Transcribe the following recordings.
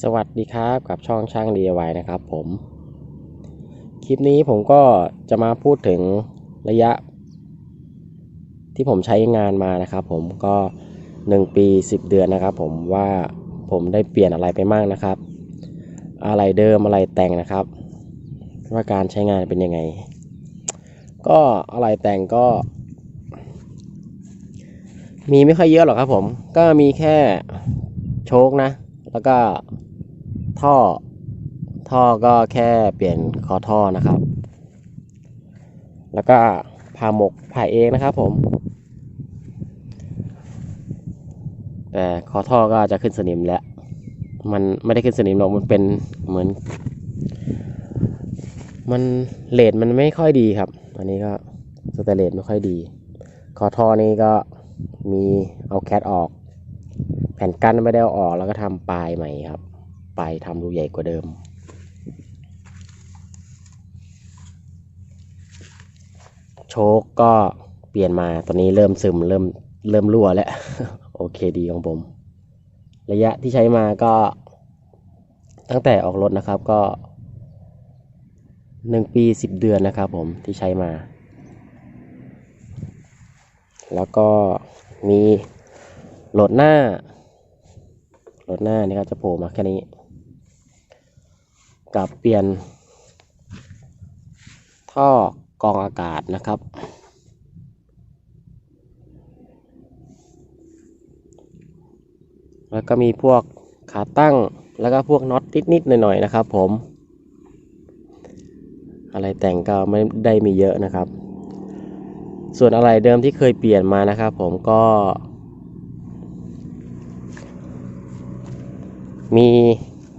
สวัสดีครับกับช่องช่าง DIY นะครับผม คลิปนี้ผมก็จะมาพูดถึงระยะ ที่ผมใช้งานมานะครับผมก็ 1 ปี 10 เดือนนะครับผมว่าผมได้เปลี่ยนอะไรไปบ้างนะครับ อะไรเดิมอะไรแต่งนะครับ ว่าการใช้งานเป็นยังไง ก็อะไรแต่งก็ มีไม่ค่อยเยอะหรอกครับผมก็มีแค่โชคนะแล้วก็ ท่อ ท่อก็แค่เปลี่ยนคอท่อนะครับ แล้วก็ผ่าหมกผ่าเองนะครับผมแต่คอท่อก็จะขึ้นสนิมแล้ว มันไม่ได้ขึ้นสนิมหรอก มันเป็นเหมือน มันเลดมันไม่ค่อยดีครับ อันนี้ก็สเตเลสไม่ค่อยดี คอท่อนี้ก็มีเอาแคทออก แผ่นกั้นไม่ได้เอาออกแล้วก็ทำปลายใหม่ครับ ปลายทำรูใหญ่กว่าเดิม โชคก็เปลี่ยนมาตอนนี้เริ่มซึมเริ่มเริ่มรั่วแล้ว โอเคดีของผม ระยะที่ใช้มาก็ตั้งแต่ออกรถนะครับก็หนึ่งปีสิบเดือนนะครับผมที่ใช้มา แล้วก็มีโหลดหน้าโหลดหน้านี่ก็จะโผล่มาแค่นี้ กับเปลี่ยน ท่อกรองอากาศนะครับ แล้วก็มีพวกขาตั้งแล้วก็พวกน็อตนิดๆหน่อยๆนะครับ ผม อะไรแต่งก็ไม่ได้มีเยอะนะครับ ส่วนอะไรเดิมที่เคยเปลี่ยนมานะครับ ผมก็ มี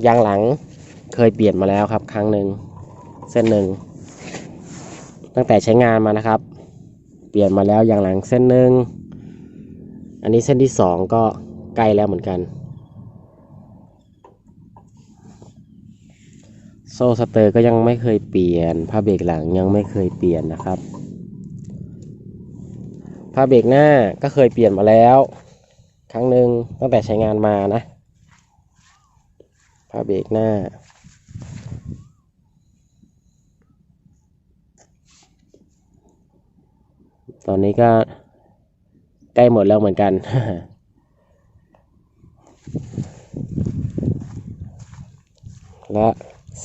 ยางหลัง เคยเปลี่ยนมาแล้วครับ ครั้งหนึ่งเส้นหนึ่งตั้งแต่ใช้งานมานะครับ เปลี่ยนมาแล้วอย่างหลังเส้นหนึ่งอันนี้เส้นที่สองก็ใกล้แล้วเหมือนกัน โซ่สเตอร์ก็ยังไม่เคยเปลี่ยนผ้าเบรกหลังยังไม่เคยเปลี่ยนนะครับผ้าเบรกหน้าก็เคยเปลี่ยนมาแล้ว ครั้งหนึ่งตั้งแต่ใช้งานมานะผ้าเบรกหน้า ตอนนี้ก็ใกล้หมดแล้วเหมือนกัน และ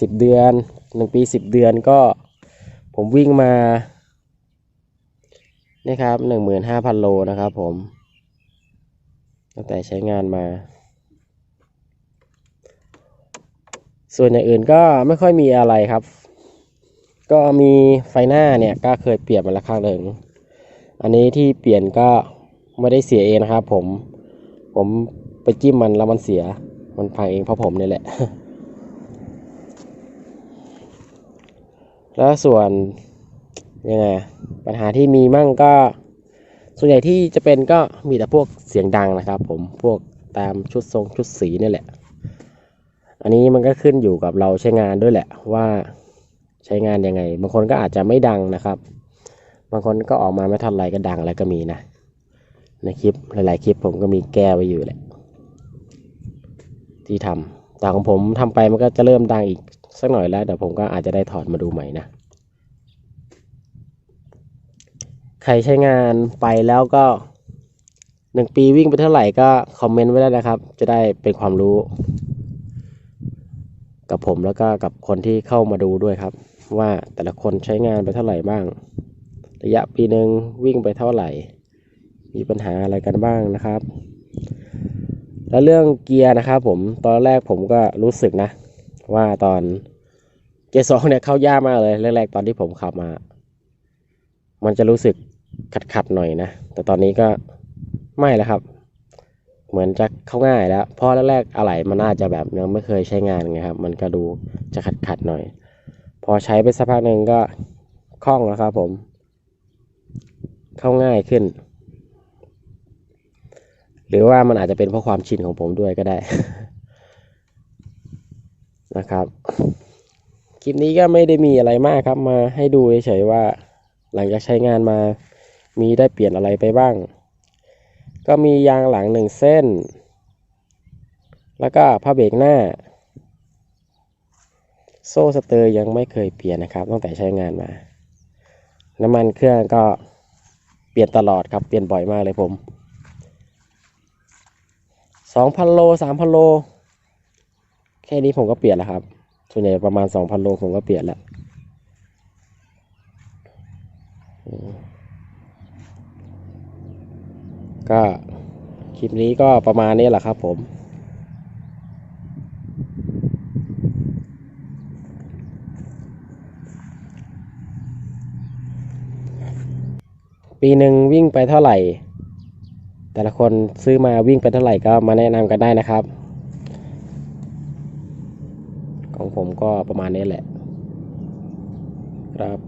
สิบเดือนหนึ่งปีสิบเดือนก็ผมวิ่งมานี่ครับหนึ่งหมื่นห้าพันโลนะครับผม ตั้งแต่ใช้งานมา ส่วนอย่างอื่นก็ไม่ค่อยมีอะไรครับ ก็มีไฟหน้าเนี่ยก็เคยเปลี่ยนมาแล้วครั้งหนึ่ง อันนี้ที่เปลี่ยนก็ไม่ได้เสียเองนะครับ ผม ผมไปจิ้มมันแล้วมันเสีย มันพังเองเพราะผมนี่แหละ แล้วส่วนยังไงปัญหาที่มีมั่งก็ ส่วนใหญ่ที่จะเป็นก็มีแต่พวกเสียงดังนะครับ ผมพวกตามชุดทรงชุดสีนี่แหละ อันนี้มันก็ขึ้นอยู่กับเราใช้งานด้วยแหละว่าใช้งานยังไง บางคนก็อาจจะไม่ดังนะครับ บางคนก็ออกมาไม่ทันไรก็ดังแล้วก็มีนะในคลิปหลาย ๆ คลิปผมก็มีแก้ไว้อยู่แหละ ที่ทำแต่ของผมทำไปมันก็จะเริ่มดังอีกสักหน่อยแล้วเดี๋ยวผมก็อาจจะได้ถอดมาดูใหม่นะ ใครใช้งานไปแล้วก็หนึ่งปีวิ่งไปเท่าไหร่ก็คอมเมนต์ไว้ได้นะครับ จะได้เป็นความรู้ กับผมแล้วก็กับคนที่เข้ามาดูด้วยครับ ว่าแต่ละคนใช้งานไปเท่าไหร่บ้าง ระยะปีหนึ่งวิ่งไปเท่าไหร่ มีปัญหาอะไรกันบ้างนะครับ แล้วเรื่องเกียร์นะครับผมตอนแรกผมก็รู้สึกนะ ว่าตอนเกียร์สองเนี่ยเข้ายากมากเลยแรกๆตอนที่ผมขับมา มันจะรู้สึกขัดๆหน่อยนะ แต่ตอนนี้ก็ไม่แล้วครับ เหมือนจะเข้าง่ายแล้ว เพราะแรกๆอะไหล่มันน่าจะแบบยังไม่เคยใช้งานไงครับ มันก็ดูจะขัดๆหน่อย พอใช้ไปสักพักหนึ่งก็คล่องแล้วครับผม เข้าง่ายขึ้น หรือว่ามันอาจจะเป็นเพราะความชินของผมด้วยก็ได้ นะครับ คลิปนี้ก็ไม่ได้มีอะไรมากครับ มาให้ดูเฉยๆว่า หลังจากใช้งานมา มีได้เปลี่ยนอะไรไปบ้าง ก็มียางหลังหนึ่งเส้น แล้วก็ผ้าเบรกหน้าโซ่สเตอร์ยังไม่เคยเปลี่ยนนะครับตั้งแต่ใช้งานมา น้ำมันเครื่องก็ เปลี่ยนตลอดครับ เปลี่ยนบ่อยมากเลยผมสองพันโลสามพันโล แค่นี้ผมก็เปลี่ยนแล้วครับ ส่วนใหญ่ประมาณสองพันโลผมก็เปลี่ยนแล้วก็คลิปนี้ก็ประมาณนี้แหละครับผม ปีหนึ่งวิ่งไปเท่าไหร่ แต่ละคนซื้อมาวิ่งไปเท่าไหร่ก็มาแนะนำกันได้นะครับ ของผมก็ประมาณนี้แหละ ครับ